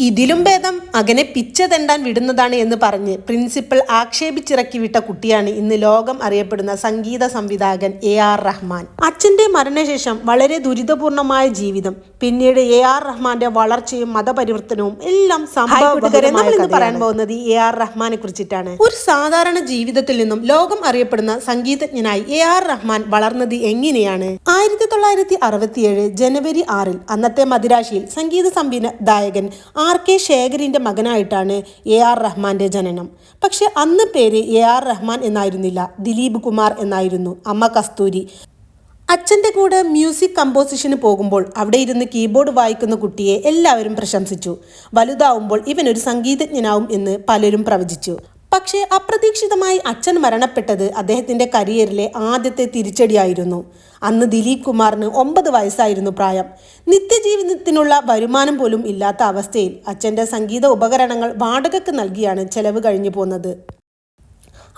ഇതിലും ഭേദം മകനെ പിച്ച തെണ്ടാൻ വിടുന്നതാണ് എന്ന് പറഞ്ഞ് പ്രിൻസിപ്പൽ ആക്ഷേപിച്ചിറക്കി വിട്ട കുട്ടിയാണ് ഇന്ന് ലോകം അറിയപ്പെടുന്ന സംഗീത സംവിധായകൻ എ ആർ റഹ്മാൻ. അച്ഛന്റെ മരണശേഷം വളരെ ദുരിതപൂർണമായ ജീവിതം പിന്നീട് എ ആർ റഹ്മാന്റെ വളർച്ചയും മതപരിവർത്തനവും എല്ലാം നമ്മൾ ഇന്ന് പറയാൻ പോകുന്നത് എ ആർ റഹ്മാനെ കുറിച്ചിട്ടാണ്. ഒരു സാധാരണ ജീവിതത്തിൽ നിന്നും ലോകം അറിയപ്പെടുന്ന സംഗീതജ്ഞനായി എ ആർ റഹ്മാൻ വളർന്നത് എങ്ങനെയാണ്? ആയിരത്തി തൊള്ളായിരത്തി അറുപത്തിയേഴ് ജനുവരി ആറിൽ അന്നത്തെ മദിരാശിയിൽ സംഗീത സംവിധായകൻ ആർ കെ ശേഖരിന്റെ മകനായിട്ടാണ് എ ആർ റഹ്മാന്റെ ജനനം. പക്ഷെ അന്ന് പേര് എ ആർ റഹ്മാൻ എന്നായിരുന്നില്ല. ദിലീപ് കുമാർ എന്നായിരുന്നു അമ്മ കസ്തൂരി. അച്ഛന്റെ കൂടെ മ്യൂസിക് കമ്പോസിഷന് പോകുമ്പോൾ അവിടെ ഇരുന്ന് കീബോർഡ് വായിക്കുന്ന കുട്ടിയെ എല്ലാവരും പ്രശംസിച്ചു. വലുതാവുമ്പോൾ ഇവനൊരു സംഗീതജ്ഞനാവും എന്ന് പലരും പ്രവചിച്ചു. പക്ഷേ അപ്രതീക്ഷിതമായി അച്ഛൻ മരണപ്പെട്ടത് അദ്ദേഹത്തിന്റെ കരിയറിലെ ആദ്യത്തെ തിരിച്ചടിയായിരുന്നു. അന്ന് ദിലീപ് കുമാറിന് ഒമ്പത് വയസ്സായിരുന്നു പ്രായം. നിത്യജീവിതത്തിനുള്ള വരുമാനം പോലും ഇല്ലാത്ത അവസ്ഥയിൽ അച്ഛന്റെ സംഗീത ഉപകരണങ്ങൾ വാടകയ്ക്ക് നൽകിയാണ് ചെലവ് കഴിഞ്ഞു പോന്നത്.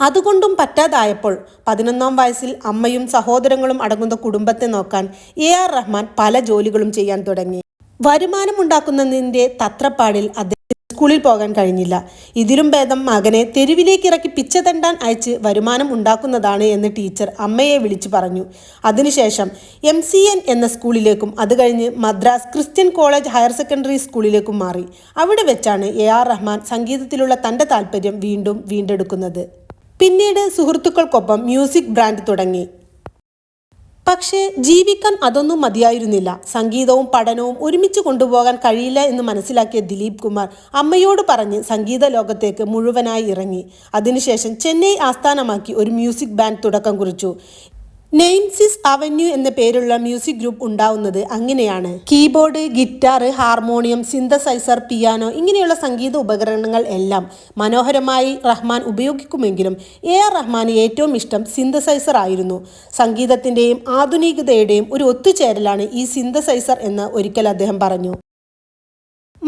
അതുകൊണ്ടും പറ്റാതായപ്പോൾ പതിനൊന്നാം വയസ്സിൽ അമ്മയും സഹോദരങ്ങളും അടങ്ങുന്ന കുടുംബത്തെ നോക്കാൻ എ ആർ റഹ്മാൻ പല ജോലികളും ചെയ്യാൻ തുടങ്ങി. വരുമാനമുണ്ടാക്കുന്നതിന്റെ തത്രപ്പാടിൽ അദ്ദേഹം സ്കൂളിൽ പോകാൻ കഴിഞ്ഞില്ല. ഇതിലും ഭേദം മകനെ തെരുവിലേക്ക് ഇറക്കി പിച്ച തണ്ടാൻ അയച്ച് വരുമാനം ഉണ്ടാക്കുന്നതാണ് എന്ന് ടീച്ചർ അമ്മയെ വിളിച്ചു പറഞ്ഞു. അതിനുശേഷം എം സി എൻ എന്ന സ്കൂളിലേക്കും അത് കഴിഞ്ഞ് Madras Christian college higher secondary സ്കൂളിലേക്കും മാറി. അവിടെ വെച്ചാണ് എ ആർ റഹ്മാൻ സംഗീതത്തിലുള്ള തന്റെ താല്പര്യം വീണ്ടും വീണ്ടെടുക്കുന്നത്. പിന്നീട് സുഹൃത്തുക്കൾക്കൊപ്പം മ്യൂസിക് ബ്രാൻഡ് തുടങ്ങി. പക്ഷേ ജീവിക്കാൻ അതൊന്നും മതിയായിരുന്നില്ല. സംഗീതവും പഠനവും ഒരുമിച്ച് കൊണ്ടുപോകാൻ കഴിയില്ല എന്ന് മനസ്സിലാക്കിയ ദിലീപ് കുമാർ അമ്മയോട് പറഞ്ഞ് സംഗീത ലോകത്തേക്ക് മുഴുവനായി ഇറങ്ങി. അതിനുശേഷം ചെന്നൈ ആസ്ഥാനമാക്കി ഒരു മ്യൂസിക് ബാൻഡ് തുടക്കം കുറിച്ചു. നെയിംസിസ് അവന്യൂ എന്ന പേരുള്ള മ്യൂസിക് ഗ്രൂപ്പ് ഉണ്ടാവുന്നത് അങ്ങനെയാണ്. Keyboard guitar harmonium synthesiser piano ഇങ്ങനെയുള്ള സംഗീത ഉപകരണങ്ങൾ എല്ലാം മനോഹരമായി റഹ്മാൻ ഉപയോഗിക്കുമെങ്കിലും എ ആർ റഹ്മാന് ഏറ്റവും ഇഷ്ടം സിന്തസൈസർ ആയിരുന്നു. സംഗീതത്തിന്റെയും ആധുനികതയുടെയും ഒരു ഒത്തുചേരലാണ് ഈ സിന്തസൈസർ എന്ന് ഒരിക്കൽ അദ്ദേഹം പറഞ്ഞു.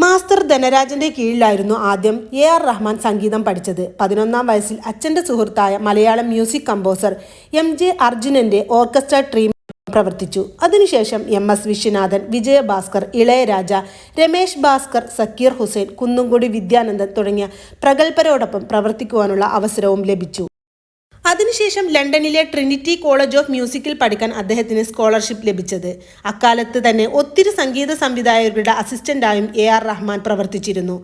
മാസ്റ്റർ ധനരാജന്റെ കീഴിലായിരുന്നു ആദ്യം എ ആർ റഹ്മാൻ സംഗീതം പഠിച്ചത്. പതിനൊന്നാം വയസ്സിൽ അച്ഛന്റെ സുഹൃത്തായ Malayalam music composer M J അർജുനന്റെ ഓർക്കസ്ട്ര ട്രീം പ്രവർത്തിച്ചു. അതിനുശേഷം എം എസ് വിശ്വനാഥൻ വിജയഭാസ്കർ ഇളയരാജ രമേശ് ഭാസ്കർ സക്കീർ ഹുസൈൻ കുന്നുംകുടി വിദ്യാനന്ദൻ തുടങ്ങിയ പ്രഗത്ഭരോടൊപ്പം പ്രവർത്തിക്കുവാനുള്ള അവസരവും ലഭിച്ചു. അതിനുശേഷം ലണ്ടനിലെ ട്രിനിറ്റി കോളേജ് ഓഫ് മ്യൂസിക്കിൽ പഠിക്കാൻ അദ്ദേഹത്തിന് സ്കോളർഷിപ്പ് ലഭിച്ചത്. അക്കാലത്ത് തന്നെ ഒത്തിരി സംഗീത സംവിധായകരുടെ അസിസ്റ്റന്റായും എ ആർ റഹ്മാൻ പ്രവർത്തിച്ചിരുന്നു.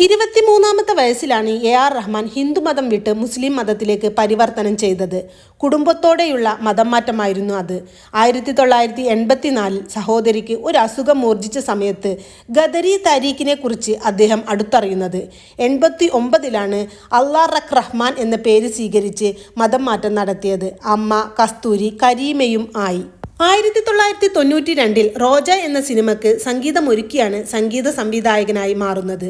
ഇരുപത്തിമൂന്നാമത്തെ വയസ്സിലാണ് എ ആർ റഹ്മാൻ ഹിന്ദുമതം വിട്ട് മുസ്ലിം മതത്തിലേക്ക് പരിവർത്തനം ചെയ്തത്. കുടുംബത്തോടെയുള്ള മതം മാറ്റമായിരുന്നു അത്. ആയിരത്തി തൊള്ളായിരത്തി എൺപത്തിനാലിൽ സഹോദരിക്ക് ഒരു അസുഖം മൂർജിച്ച സമയത്ത് ഗദരി താരീഖിനെ കുറിച്ച് അദ്ദേഹം അടുത്തറിയുന്നത്. എൺപത്തി ഒമ്പതിലാണ് അള്ളാ റഖ് റഹ്മാൻ എന്ന പേര് സ്വീകരിച്ച് മതം മാറ്റം നടത്തിയത്. അമ്മ കസ്തൂരി കരീമയും ആയി. ആയിരത്തി തൊള്ളായിരത്തി തൊണ്ണൂറ്റി രണ്ടിൽ റോജ എന്ന സിനിമയ്ക്ക് സംഗീതമൊരുക്കിയാണ് സംഗീത സംവിധായകനായി മാറുന്നത്.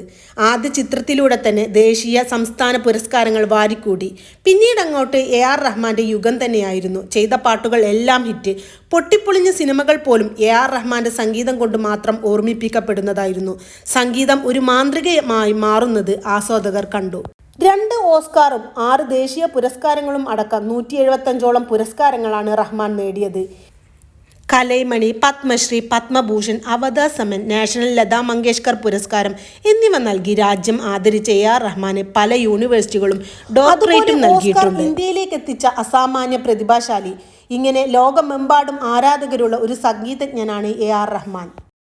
ആദ്യ ചിത്രത്തിലൂടെ തന്നെ ദേശീയ സംസ്ഥാന പുരസ്കാരങ്ങൾ വാരിക്കൂടി. പിന്നീട് അങ്ങോട്ട് എ ആർ റഹ്മാന്റെ യുഗം തന്നെയായിരുന്നു. ചെയ്ത പാട്ടുകൾ എല്ലാം ഹിറ്റ്. പൊട്ടിപ്പൊളിഞ്ഞ സിനിമകൾ പോലും എ ആർ റഹ്മാന്റെ സംഗീതം കൊണ്ട് മാത്രം ഓർമ്മിപ്പിക്കപ്പെടുന്നതായിരുന്നു. സംഗീതം ഒരു മാന്ത്രികമായി മാറുന്നത് ആസ്വാദകർ കണ്ടു. രണ്ട് ഓസ്കാറും ആറ് ദേശീയ പുരസ്കാരങ്ങളും അടക്കം നൂറ്റി എഴുപത്തഞ്ചോളം പുരസ്കാരങ്ങളാണ് റഹ്മാൻ നേടിയത്. കലൈമണി പത്മശ്രീ പത്മഭൂഷൺ അവതാസമൻ നാഷണൽ ലതാ മങ്കേഷ്കർ പുരസ്കാരം എന്നിവ നൽകി രാജ്യം ആദരിച്ച എ ആർ റഹ്മാന് പല യൂണിവേഴ്സിറ്റികളും ഡോക്ടറേറ്റും നൽകിയിട്ടുണ്ട്. ഇന്ത്യയിലേക്ക് എത്തിച്ച അസാമാന്യ പ്രതിഭാശാലി. ഇങ്ങനെ ലോകമെമ്പാടും ആരാധകരുള്ള ഒരു സംഗീതജ്ഞനാണ് എ ആർ റഹ്മാൻ.